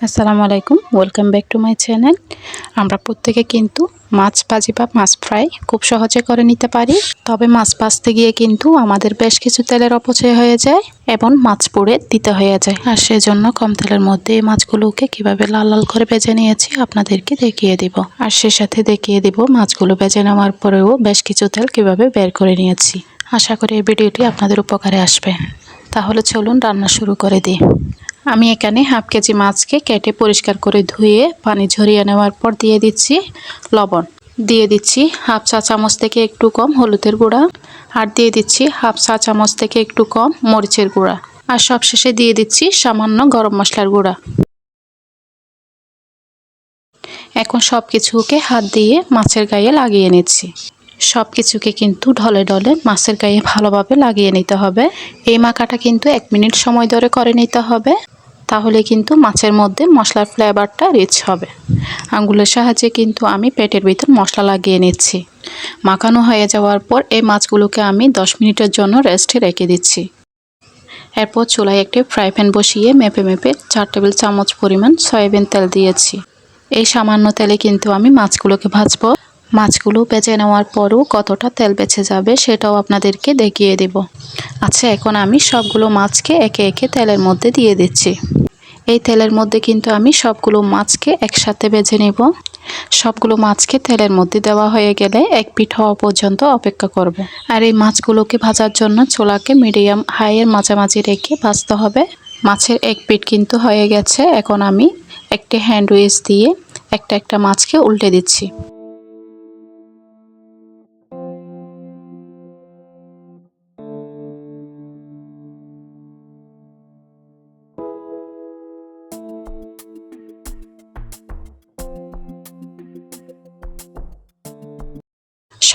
আসসালামু আলাইকুম welcome back to my channel আমরা প্রত্যেকে কিন্তু মাছ ভাজি বা মাছ ফ্রাই খুব সহজে করে নিতে পারি। তবে মাছ ভাজতে গিয়ে কিন্তু আমাদের বেশ কিছু তেলের অপচয় হয়ে যায় এবং মাছ পুড়ে দিতে হয়ে যায়। আর সেজন্য কম তেলের মধ্যে এই মাছগুলোকে কীভাবে লাল লাল করে ভেজে নিয়েছি আপনাদেরকে দেখিয়ে দিব। আর সে সাথে দেখিয়ে দিব মাছগুলো ভেজে নেওয়ার পরেও বেশ কিছু তেল কীভাবে বের করে নিয়েছি। আশা করি এই ভিডিওটি আপনাদের উপকারে আসবে। তাহলে চলুন রান্না শুরু করে দিই। আমি এখানে হাফ কেজি মাছকে কেটে পরিষ্কার করে ধুয়ে পানি ঝরিয়ে নেওয়ার পর দিয়ে দিচ্ছি লবণ। দিয়ে দিচ্ছি হাফ চা চামচ থেকে একটু কম হলুদের গুঁড়া আর দিয়ে দিচ্ছি হাফ চা চামচ থেকে একটু কম মরিচের গুঁড়া। আর সবশেষে দিয়ে দিচ্ছি সামান্য গরম মশলার গুঁড়া। এখন সব কিছুকে হাত দিয়ে মাছের গায়ে লাগিয়ে নিচ্ছি। সব কিছুকে কিন্তু ঢলে ঢলে মাছের গায়ে ভালোভাবে লাগিয়ে নিতে হবে। এই মাখাটা কিন্তু এক মিনিট সময় ধরে করে নিতে হবে। তাহলে কিন্তু মাছের মধ্যে মশলার ফ্লেভারটা রিচ হবে। আঙ্গুলের সাহায্যে কিন্তু আমি পেটের ভিতর মশলা লাগিয়ে নিচ্ছি। মাখানো হয়ে যাওয়ার পর এই মাছগুলোকে আমি 10 মিনিটের জন্য রেস্টে রেখে দিচ্ছি। এরপর চুলায় একটি ফ্রাই প্যান বসিয়ে মেপে মেপে চার টেবিল চামচ পরিমাণ সয়াবিন তেল দিয়েছি। এই সামান্য তেলে কিন্তু আমি মাছগুলোকে ভাজবো। মাছগুলো বেজে নেওয়ার পরও কতটা তেল বেঁচে যাবে সেটাও আপনাদেরকে দেখিয়ে দেব। আচ্ছা এখন আমি সবগুলো মাছকে একে একে তেলের মধ্যে দিয়ে দিচ্ছি। এই তেলের মধ্যে কিন্তু আমি সবগুলো মাছকে একসাথে বেজে নেব। সবগুলো মাছকে তেলের মধ্যে দেওয়া হয়ে গেলে এক পিঠ হওয়া পর্যন্ত অপেক্ষা করব। আর এই মাছগুলোকে ভাজার জন্য চোলাকে মিডিয়াম হাইয়ের মাঝামাঝি রেখে ভাজতে হবে। মাছের এক পিঠ কিন্তু হয়ে গেছে। এখন আমি একটি হ্যান্ড উইচ দিয়ে একটা একটা মাছকে উল্টে দিচ্ছি।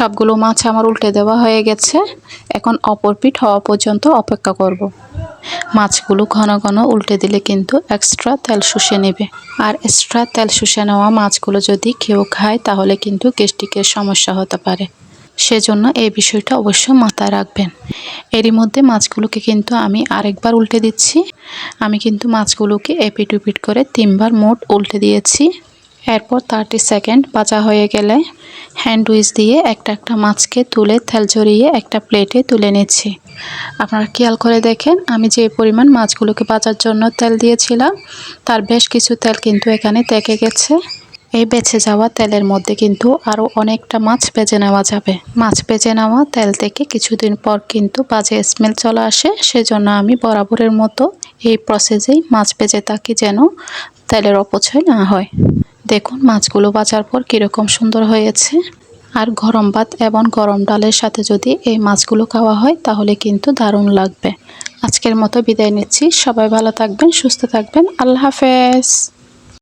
সবগুলো মাছ আমার উল্টে দেওয়া হয়ে গেছে। এখন অপর পিঠ হওয়া পর্যন্ত অপেক্ষা করব। মাছগুলো ঘন ঘন উল্টে দিলে কিন্তু এক্সট্রা তেল শুষে নেবে। আর এক্সট্রা তেল শুষে নেওয়া মাছগুলো যদি কেউ খায়, তাহলে কিন্তু গ্যাস্ট্রিকের সমস্যা হতে পারে। সেজন্য এই বিষয়টা অবশ্যই মাথায় রাখবেন। এরই মধ্যে মাছগুলোকে কিন্তু আমি আরেকবার উল্টে দিচ্ছি। আমি কিন্তু মাছগুলোকে এপিট উপিট করে তিনবার মোট উল্টে দিয়েছি। এরপর থার্টি সেকেন্ড বাজা হয়ে গেলে হ্যান্ড উইচ দিয়ে একটা একটা মাছকে তুলে তেল জড়িয়ে একটা প্লেটে তুলে নিচ্ছি। আপনারা খেয়াল করে দেখেন, আমি যে পরিমাণ মাছগুলোকে বাজার জন্য তেল দিয়েছিলাম, তার বেশ কিছু তেল কিন্তু এখানে তেকে গেছে। এই বেছে যাওয়া তেলের মধ্যে কিন্তু আরও অনেকটা মাছ বেজে নেওয়া যাবে। মাছ বেজে নেওয়া তেল থেকে কিছুদিন পর কিন্তু বাজে স্মেল চলে আসে, সেজন্য আমি বরাবরের মতো এই প্রসেসেই মাছ বেজে থাকি যেন তেলের অপচয় না হয়। দেখুন মাছগুলো বাজার পর কীরকম সুন্দর হয়েছে। আর গরম ভাত এবং গরম ডালের সাথে যদি এই মাছগুলো খাওয়া হয়, তাহলে কিন্তু দারুণ লাগবে। আজকের মতো বিদায় নিচ্ছি। সবাই ভালো থাকবেন, সুস্থ থাকবেন। আল্লাহ হাফেজ।